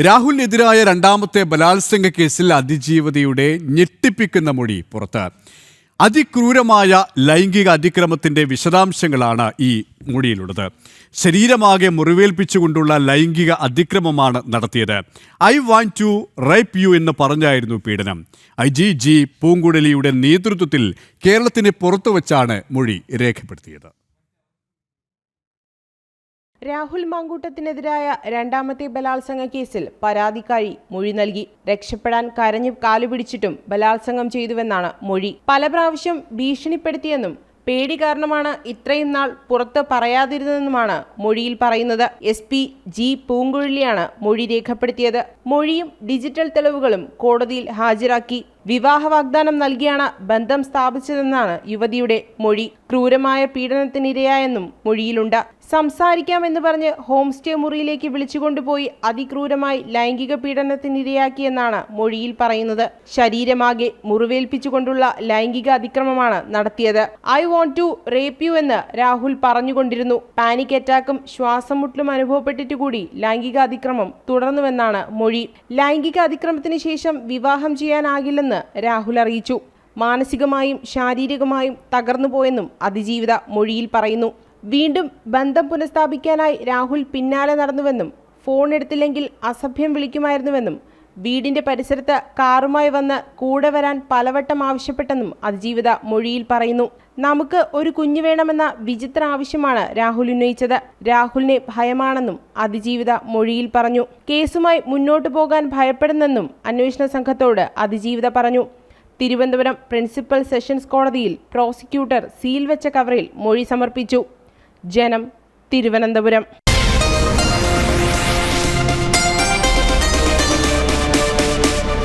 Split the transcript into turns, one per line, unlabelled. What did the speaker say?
രാഹുലിനെതിരായ രണ്ടാമത്തെ ബലാത്സംഗ കേസിൽ അതിജീവതയുടെ ഞെട്ടിപ്പിക്കുന്ന മൊഴി പുറത്ത്. അതിക്രൂരമായ ലൈംഗിക അതിക്രമത്തിന്റെ വിശദാംശങ്ങളാണ് ഈ മൊഴിയിലുള്ളത്. ശരീരമാകെ മുറിവേൽപ്പിച്ചുകൊണ്ടുള്ള ലൈംഗിക അതിക്രമമാണ് നടത്തിയത്. I want to rape you എന്ന് പറഞ്ഞായിരുന്നു പീഡനം. ഐ ജി ജി പൂങ്കുഴലിയുടെ നേതൃത്വത്തിൽ കേരളത്തിന് പുറത്തു വച്ചാണ് മൊഴി രേഖപ്പെടുത്തിയത്.
രാഹുൽ മാങ്കൂട്ടത്തിനെതിരായ രണ്ടാമത്തെ ബലാത്സംഗ കേസിൽ പരാതിക്കാരി മൊഴി നൽകി. രക്ഷപ്പെടാൻ കരഞ്ഞു കാലുപിടിച്ചിട്ടും ബലാത്സംഗം ചെയ്തുവെന്നാണ് മൊഴി. പല പ്രാവശ്യം ഭീഷണിപ്പെടുത്തിയെന്നും പേടി കാരണമാണ് ഇത്രയും നാൾ പുറത്ത് പറയാതിരുന്നതെന്നുമാണ് മൊഴിയിൽ പറയുന്നത്. എസ് പി ജി പൂങ്കുഴലിയാണ് മൊഴി രേഖപ്പെടുത്തിയത്. മൊഴിയും ഡിജിറ്റൽ തെളിവുകളും കോടതിയിൽ ഹാജരാക്കി. വിവാഹ വാഗ്ദാനം നൽകിയാണ് ബന്ധം സ്ഥാപിച്ചതെന്നാണ് യുവതിയുടെ മൊഴി. ക്രൂരമായ പീഡനത്തിനിരയായെന്നും മൊഴിയിലുണ്ട്. സംസാരിക്കാമെന്ന് പറഞ്ഞ് ഹോം സ്റ്റേ മുറിയിലേക്ക് വിളിച്ചുകൊണ്ടുപോയി അതിക്രൂരമായി ലൈംഗിക പീഡനത്തിനിരയാക്കിയെന്നാണ് മൊഴിയിൽ പറയുന്നത്. ശരീരമാകെ മുറിവേൽപ്പിച്ചുകൊണ്ടുള്ള ലൈംഗിക അതിക്രമമാണ് നടത്തിയത്. I want to rape you എന്ന് രാഹുൽ പറഞ്ഞുകൊണ്ടിരുന്നു. പാനിക് അറ്റാക്കും ശ്വാസം മുട്ടലും അനുഭവപ്പെട്ടിട്ട് കൂടി ലൈംഗിക അതിക്രമം തുടർന്നുവെന്നാണ് മൊഴി. ലൈംഗിക അതിക്രമത്തിന് ശേഷം വിവാഹം ചെയ്യാനാകില്ലെന്ന് രാഹുൽ അറിയിച്ചു. മാനസികമായും ശാരീരികമായും തകർന്നുപോയെന്നും അതിജീവിത മൊഴിയിൽ പറയുന്നു. വീണ്ടും ബന്ധം പുനഃസ്ഥാപിക്കാനായി രാഹുൽ പിന്നാലെ നടന്നുവെന്നും ഫോൺ എടുത്തില്ലെങ്കിൽ അസഭ്യം വിളിക്കുമായിരുന്നുവെന്നും വീടിന്റെ പരിസരത്ത് കാറുമായി വന്ന് കൂടെ വരാൻ പലവട്ടം ആവശ്യപ്പെട്ടെന്നും അതിജീവിത മൊഴിയിൽ പറയുന്നു. നമുക്ക് ഒരു കുഞ്ഞു വേണമെന്ന വിചിത്ര ആവശ്യമാണ് രാഹുൽ ഉന്നയിച്ചത്. രാഹുലിനെ ഭയമാണെന്നും അതിജീവിത മൊഴിയിൽ പറഞ്ഞു. കേസുമായി മുന്നോട്ടു പോകാൻ ഭയപ്പെടുന്നെന്നും അന്വേഷണ സംഘത്തോട് അതിജീവിത പറഞ്ഞു. തിരുവനന്തപുരം പ്രിൻസിപ്പൽ സെഷൻസ് കോടതിയിൽ പ്രോസിക്യൂട്ടർ സീൽ വെച്ച കവറിൽ മൊഴി സമർപ്പിച്ചു. ജനം തിരുവനന്തപുരം.